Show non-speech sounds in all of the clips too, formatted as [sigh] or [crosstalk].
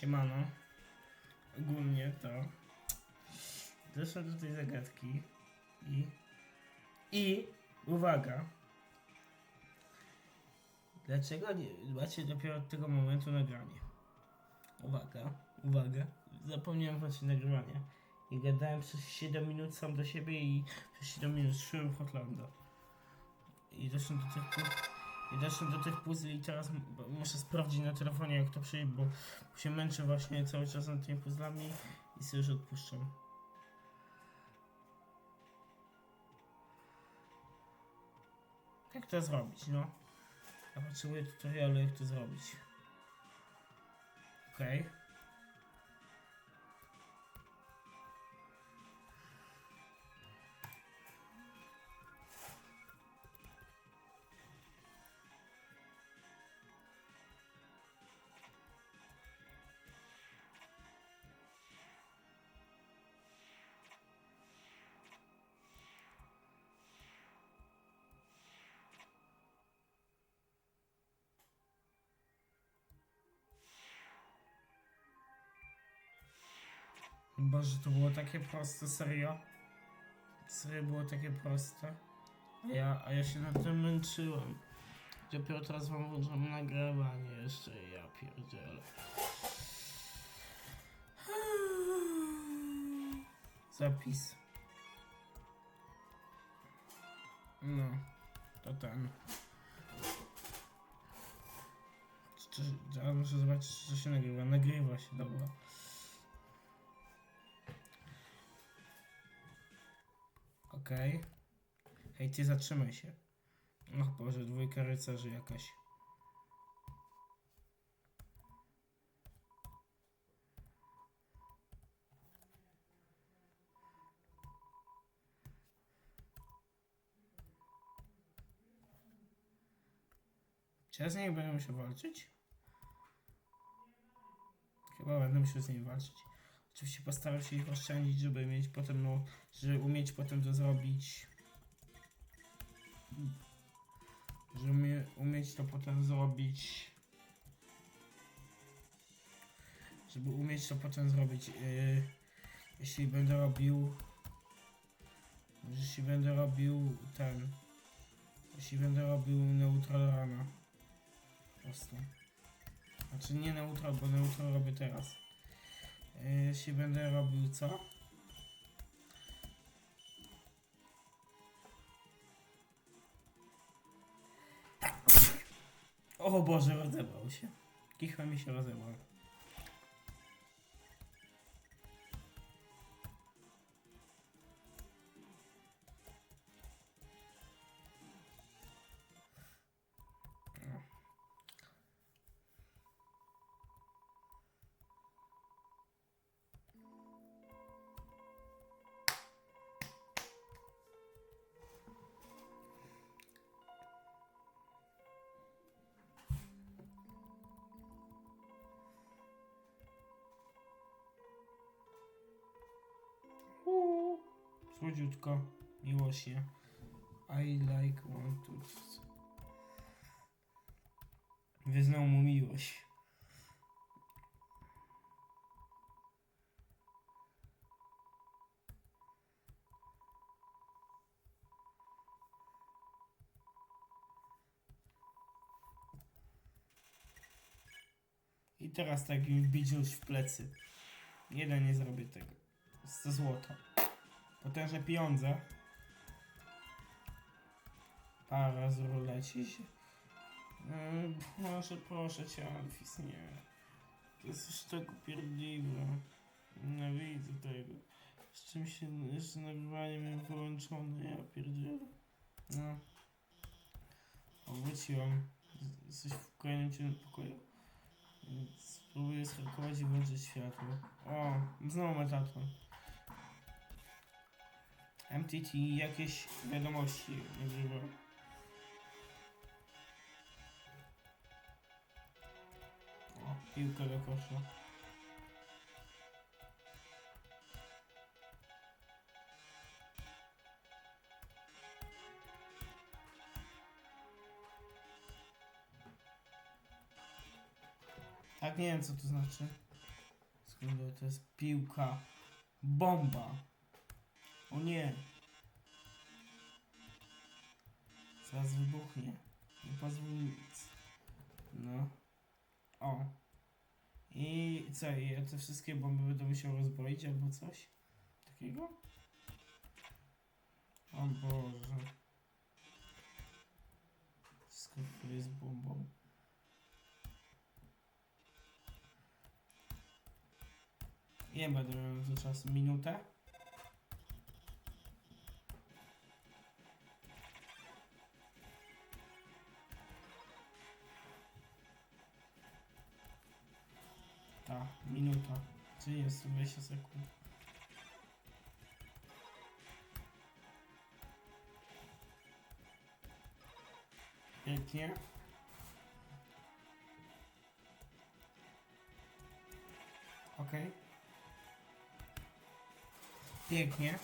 siemano. Ogólnie to doszłem do tej zagadki i i uwaga. Dlaczego nie macie dopiero od tego momentu nagranie? Uwaga, uwaga. Zapomniałem właśnie nagrywania. I gadałem przez 7 minut sam do siebie i przez 7 minut szłem w Hotlanda. I doszłem do tych pu- doszłem do tych puzli i teraz muszę sprawdzić na telefonie jak to przejść, bo się męczę właśnie cały czas nad tymi puzzlami i sobie już odpuszczam. Jak to zrobić, no? Ja potrzebuję tutorialu jak to zrobić. Okej. Boże, to było takie proste, serio? Serio było takie proste? A ja, a ja się na tym męczyłem. Dopiero teraz wam włączam nagrywanie jeszcze, ja pierdzielę. Zapis. No, to ten. Czy, czy, ale muszę zobaczyć, czy to się nagrywa. Nagrywa się, dobra. Okej. Hej, ty zatrzymaj się. Och Boże, dwójka rycerzy jakaś. Czy ja z niej będę musiał walczyć? Chyba będę musiał z niej walczyć. Oczywiście postaram się ich oszczędzić, żeby mieć potem, no, żeby umieć potem to zrobić. Żeby umie, umieć to potem zrobić. Żeby umieć to potem zrobić. Yy, jeśli będę robił. Jeśli będę robił ten. Jeśli będę robił neutral rana. Po prostu. Znaczy nie neutral, bo neutral robię teraz. Yy, Jeśli będę robił co? O Boże, rozebrał się. Kichwa mi się rozebrał. Słodziutko, miło się. I like want to. Wyznał mu miłość. I teraz tak mi wbić już w plecy. Jeden nie zrobię tego. 100 złota. Potężne pieniądze. Parę razy lecić. Yy, proszę, proszę cię, Alfis, nie. To jest już tak upierdliwe. Nienawidzę tego. Z czym się jeszcze nagrywanie miałem wyłączone, ja pierdzielę. No. O, wróciłam. Z- Jesteś w kolejnym ciemnym pokoju. Spróbuję schakować i włączyć światło. O, znowu metaton. MTT jakieś wiadomości nagrywa. O, piłka do kosza. Tak, nie wiem co to znaczy. Kurde, to jest piłka. Bomba. O nie. Zaraz wybuchnie. Nie pozwól nic. No. O. I co, i te wszystkie bomby będę musiał rozbroić albo coś? Takiego? O Boże. Wszystko tu jest bombą. Nie będę miał na czas. Minutę? Tak, minuta. Czyli jest to 20 sekund. Pięknie. Okej. Pięknie.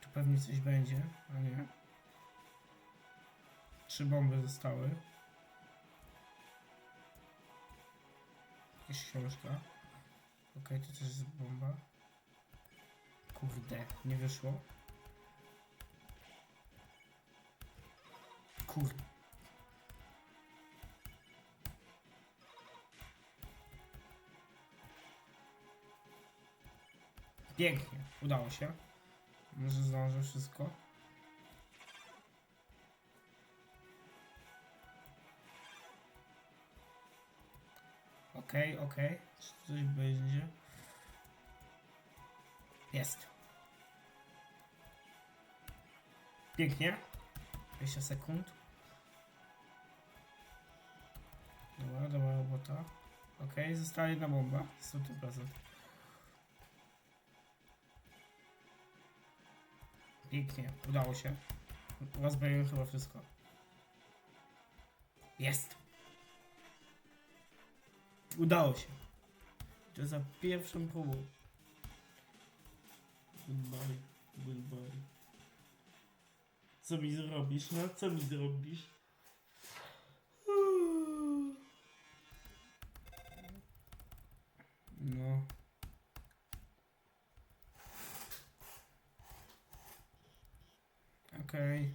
Tu pewnie coś będzie, a nie. Trzy bomby zostały. Jakaś książka. Okej, to też jest bomba. Kurde, nie wyszło. Kurde. Pięknie, udało się. Może zdążę wszystko. Okej, okej. Czy coś będzie? Jest. Pięknie. 20 sekund. Dobra, dobra robota. Okej, została jedna bomba. 100%. Pięknie, udało się. Rozbroiłem chyba wszystko. Jest. Udało się. To za pierwszą próbą. Goodbye, goodbye. Co mi zrobisz, no? Co mi zrobisz? No. Okej.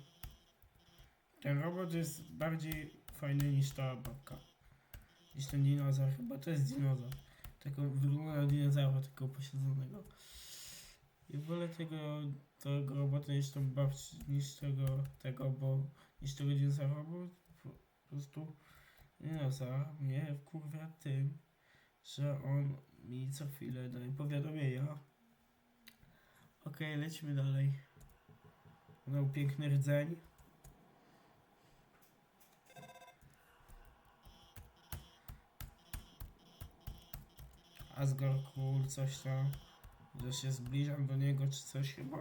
Ten robot jest bardziej fajny niż ta babka. Niż ten dinozaur. Chyba to jest dinozaur. Tylko wygląda na dinozaura, tylko posiedzonego. I wolę tego, tego robota niż tą babci, niż tego, tego, bo niż tego dinozaura, bo po, prostu dinozaur mnie wkurwia tym, że on mi co chwilę daje powiadomienia. Okej, lecimy dalej. Miał piękny rdzeń. Asgard Cool, coś tam. Że się zbliżam do niego, czy coś chyba.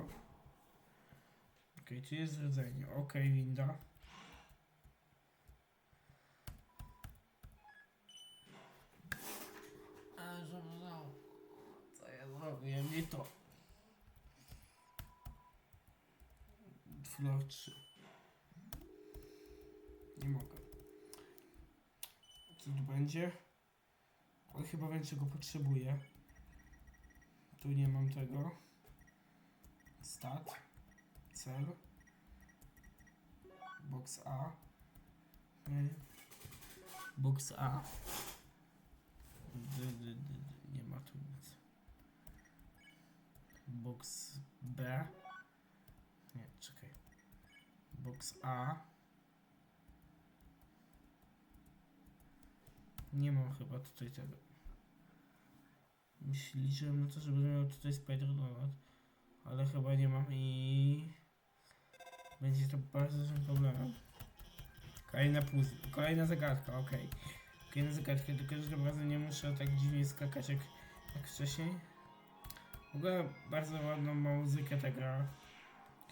Okej, tu jest rdzenie. Okej, winda. A, że no. Co ja zrobię? Nie to. Floor 3. Nie mogę. Co tu będzie? Chyba wiem czego potrzebuję. Tu nie mam tego. Stat. Cel. Box A. Box A. D, d, d, d. Nie ma tu nic. Box B. Nie, czekaj. Box A. Nie mam chyba tutaj tego. Myśl- Liczyłem na to, że będę miał tutaj Spider-Donut, ale chyba nie mam i będzie to bardzo dużym problemem. Kolejna puzzle, kolejna zagadka, okej. Kolejna zagadka, tylko tym razem nie muszę tak dziwnie skakać jak, jak wcześniej. W ogóle bardzo ładną ma muzykę ta gra.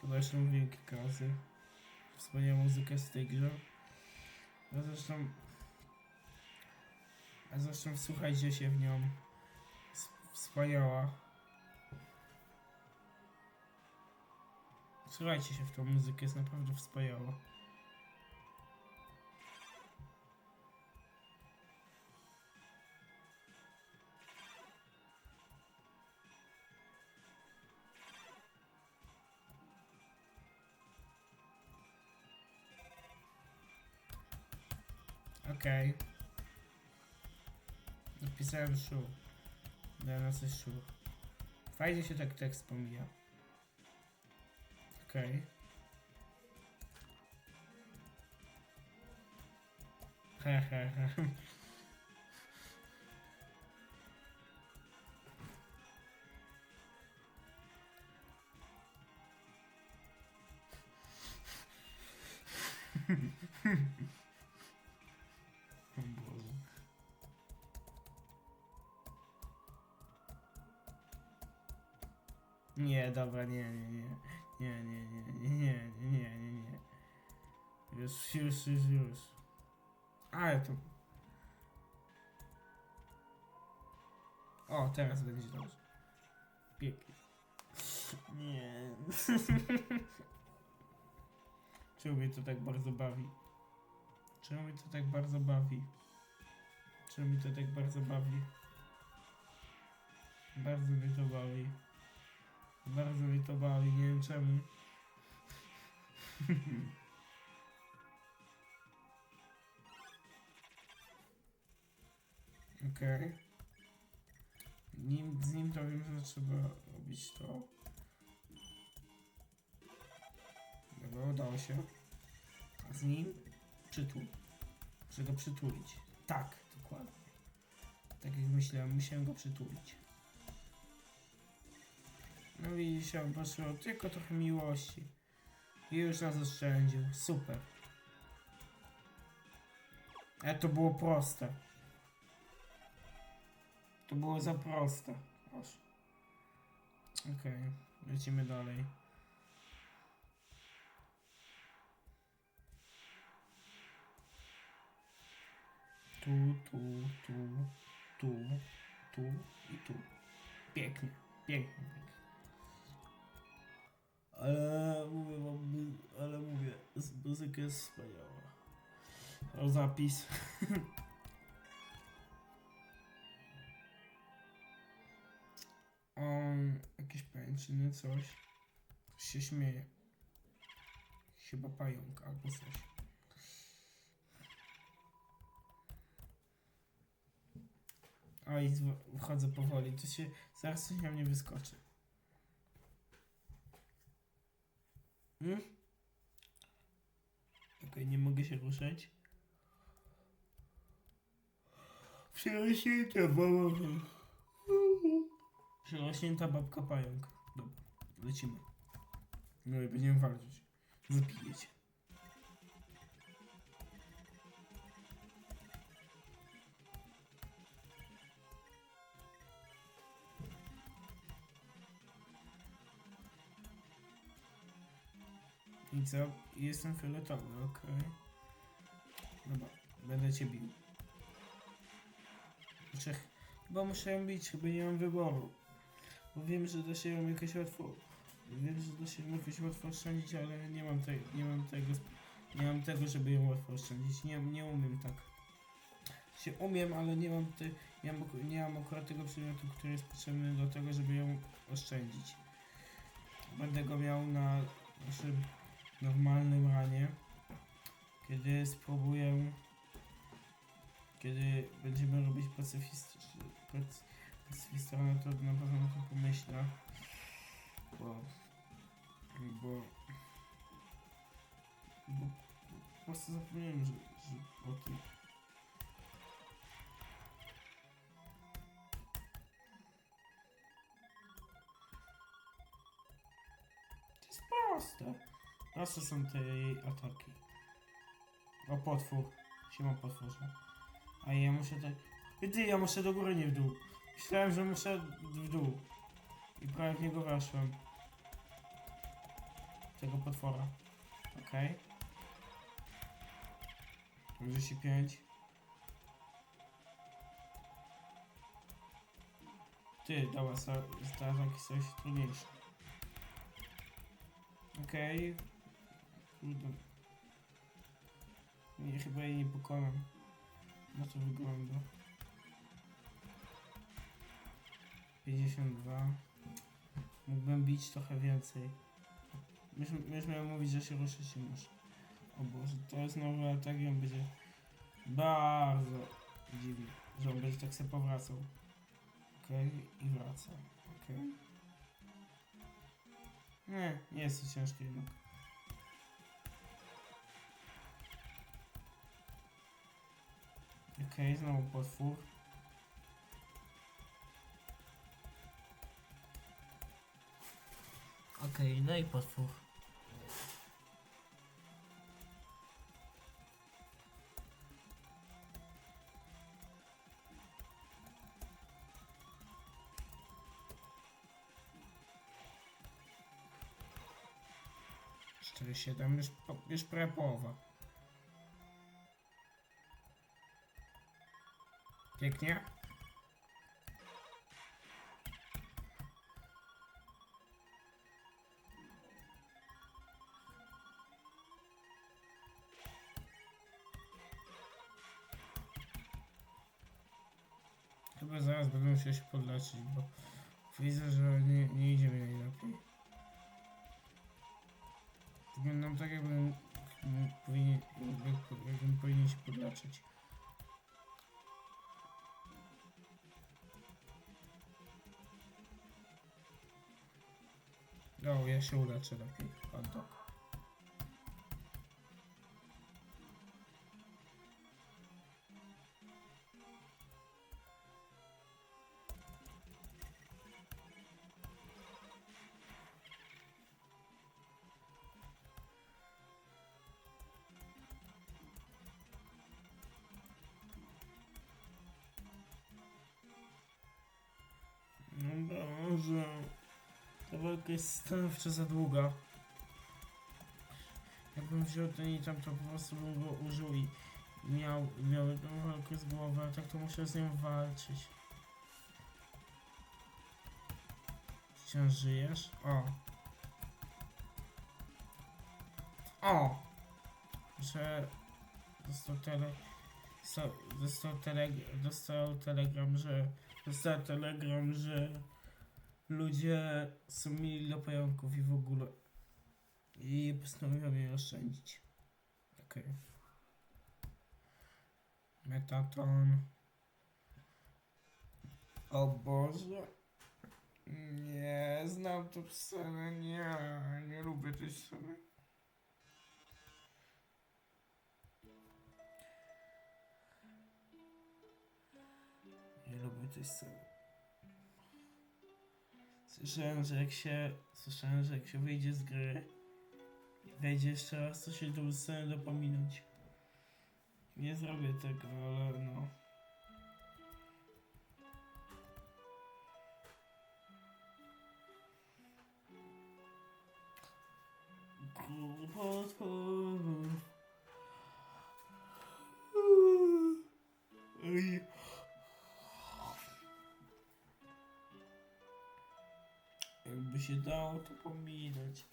Chyba jeszcze mówiłem kilka razy. Wspaniałą muzykę z tej grze. A zresztą... A zresztą wsłuchajcie się w nią. Wspaniała. Słuchajcie się w tą muzykę, jest naprawdę wspaniała. Okay. Napisałem szu. Dla nas jest szu. Fajnie się tak tekst pomija. Okej. He, he, Nie, dobra, nie, nie, nie. Nie, nie, nie, nie, nie, nie, nie, nie, nie. Już, już, już, już. Ale to... O, teraz będzie dobrze. Pięknie. Nie. [laughs] Czemu mnie to tak bardzo bawi? Czemu mnie to tak bardzo bawi? Czemu mnie to tak bardzo bawi? Bardzo mnie to bawi. Bardzo mnie to bawi, nie wiem czemu. [laughs] Okej. Nim, z nim to wiem, że trzeba robić to. Dobra, udało się. A z nim przytul. Muszę go przytulić. Tak, dokładnie. Tak jak myślałem, musiałem go przytulić. No widzisz, on poszło tylko trochę miłości. I już nas oszczędził. Super. E, to było proste. To było za proste. Proszę. Okej, lecimy dalej. Tu, tu, tu, tu, tu i tu. Pięknie, pięknie, pięknie. Ale mówię wam, ale mówię, muzyka jest wspaniała. O zapis. [laughs] um, jakieś pęczyny, coś. Się śmieje. Chyba pająk albo coś. Oj, zw- wchodzę powoli, to się zaraz coś na mnie wyskoczy. Hmm? Okej, nie mogę się ruszać. Przerośnięta baba. Przerośnięta babka pająk. Dobra, lecimy. No i będziemy walczyć. Zapiję co? Jestem fioletowy, okej. Dobra, będę cię bił. Znaczy, chyba muszę ją bić, chyba nie mam wyboru. Bo wiem, że da się ją jakoś łatwo... Wiem, że da się ją jakoś łatwo oszczędzić, ale nie mam, te, nie mam tego... Nie mam tego, żeby ją łatwo oszczędzić. Nie, nie umiem tak. Się umiem, ale nie mam, te, nie, mam, nie mam akurat tego przedmiotu, który jest potrzebny do tego, żeby ją oszczędzić. Będę go miał na naszym normalnym ranie, kiedy spróbuję, kiedy będziemy robić pacyfistyczny, pac, pacyfistyczne, to na pewno o tym pomyślę, bo, bo, bo po prostu zapomniałem, że, że o tym. To jest. Proste są te jej ataki. O potwór. Siema potworze. A ja muszę tak... I ty, ja muszę do góry, nie w dół. Myślałem, że muszę w dół. I prawie w niego weszłem. Tego potwora. Okej. Okay. 45. Ty, dobra, sta- te ataki są się trudniejsze. Okej. Kurde. Nie, chyba jej nie pokonam. Na to wygląda. 52. Mógłbym bić trochę więcej. Już, już mówić, że się ruszyć nie muszę. O Boże, to jest nowy atak i on będzie Bardzo dziwnie, że on będzie tak sobie powracał. Okej, i wraca. Okej. Nie, nie jest to ciężkie jednak. Okej, znowu potwór. Okej, no i potwór. Cztery siedem już, już prawie połowa. Pięknie. Chyba zaraz będę musiał się podleczyć, bo widzę, że nie, nie idzie mi najlepiej. Wyglądam tak, jakbym powinien, jakby- jakbym powinien się podleczyć. O, ja się uleczę lepiej. Hot jest stanowczo za długa. Jakbym wziął ten i tam to po prostu bym go użył i miał, miał walkę z głowy, a tak to muszę z nią walczyć. Wciąż żyjesz? O. O! Że dostał tele... Dostał, teleg, dostał telegram, że... Dostał telegram, że ludzie są mili do pająków i w ogóle. I postanowiłem je oszczędzić. Okej. Metaton. O Boże. Nie, znam tą scenę. Nie, nie lubię tej sceny. Nie lubię tej sceny. Słyszałem, że jak się. Słyszałem, że jak się wyjdzie z gry i wejdzie jeszcze raz, to się tą scenę dopominać. Nie zrobię tego, ale no. Się dało to pominąć.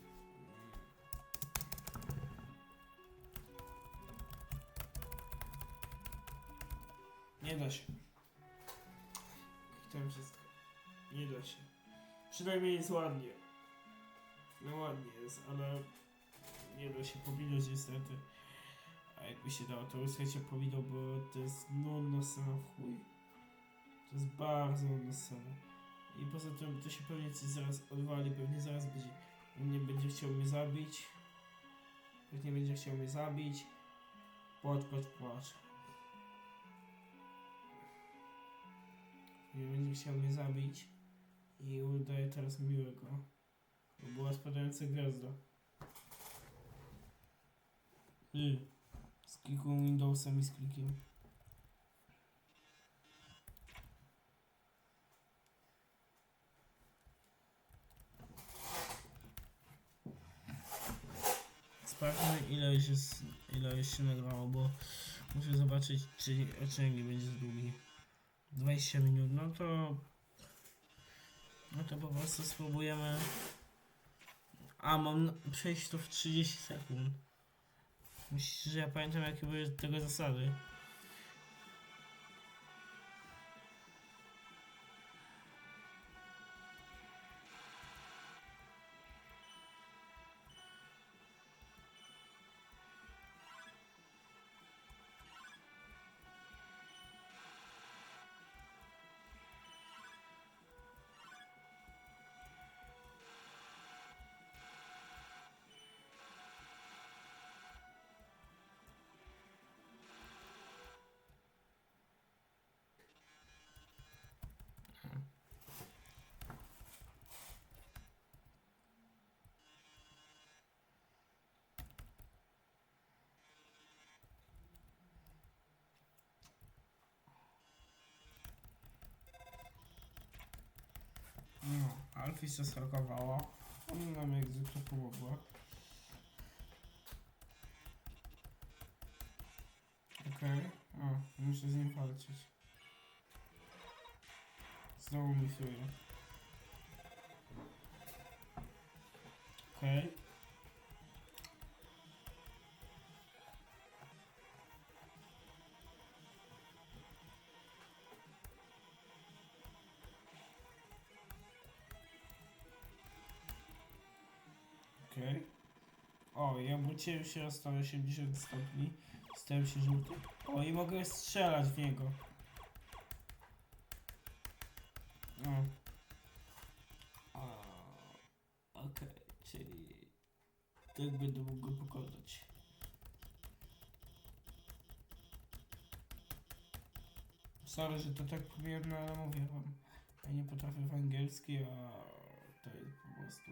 Nie da się. Chciałem wszystko. Nie da się. Przynajmniej jest ładnie. No ładnie jest, ale nie da się pominąć niestety. A jakby się dało, to już się pominął, bo to jest nudna scena w chuj. To jest bardzo nudna scena. I poza tym to się pewnie coś zaraz odwali, pewnie zaraz będzie, nie będzie chciał mnie zabić. Pewnie będzie chciał mnie zabić. Płacz, płacz, płacz. Nie będzie chciał mnie zabić. I udaje teraz miłego. Bo była spadająca gwiazda. Y. Z klikiem Windowsem i z klikiem. Sprawdźmy ile jest, ile się nagrało, bo muszę zobaczyć czy odcinek nie będzie długi. 20 minut, no to no to po prostu spróbujemy a mam przejść to w 30 sekund. Myślisz, że ja pamiętam jakie były tego zasady? Fisa zhakowało. Ona nam jak zwykle pomogła. Okej. O, muszę z nim walczyć. Znowu misuje. Okej. Okej. Obróciłem się o 180 stopni. Stałem się żółty. O, i mogę strzelać w niego. O. A, Okej, czyli... Tak będę mógł go pokonać. Sorry, że to tak powiem, no ale mówię wam. Ja nie potrafię w angielski, a to jest po prostu...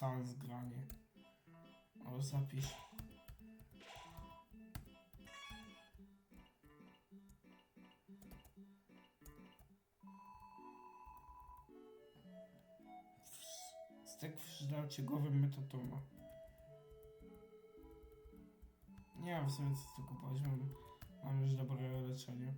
jedyny sposób. Sans granie. O, zapisz. Stek w kształcie głowy metatoma. Nie w sumie tu kupować, mam, mam już dobre leczenie.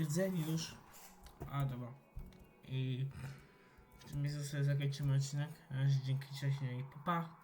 Rdzeń już. A, dobra. I w tym miejscu sobie zakończymy odcinek. Raz dzięki, cześć no i pa, pa.